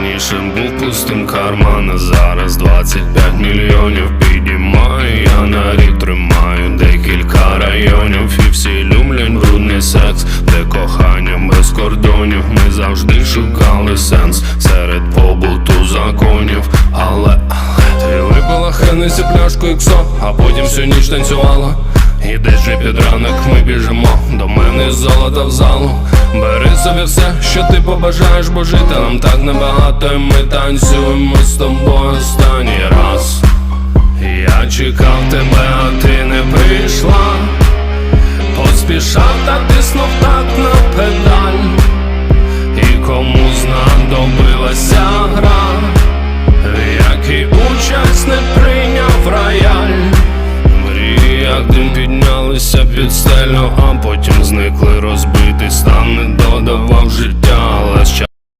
Раніше був пустим карман, а зараз 25 мільйонів. Підіймаю, я на рік тримаю декілька районів. І всі люблять брудний секс, де кохання без кордонів. Ми завжди шукали сенс серед побуту законів, але, ти випила хенесі пляшку іксо, а потім всю ніч танцювала. І десь же під ранок ми біжимо до мене золота в залу. Собі все, що ти побажаєш, бо жити нам так небагато, і ми танцюємо з тобою останній раз. Я чекав тебе, а ти не прийшла. Поспішав та тиснув так на педаль. І кому знадобилася піднялися під стелю, а потім зникли. Розбитий стан не додавав життя,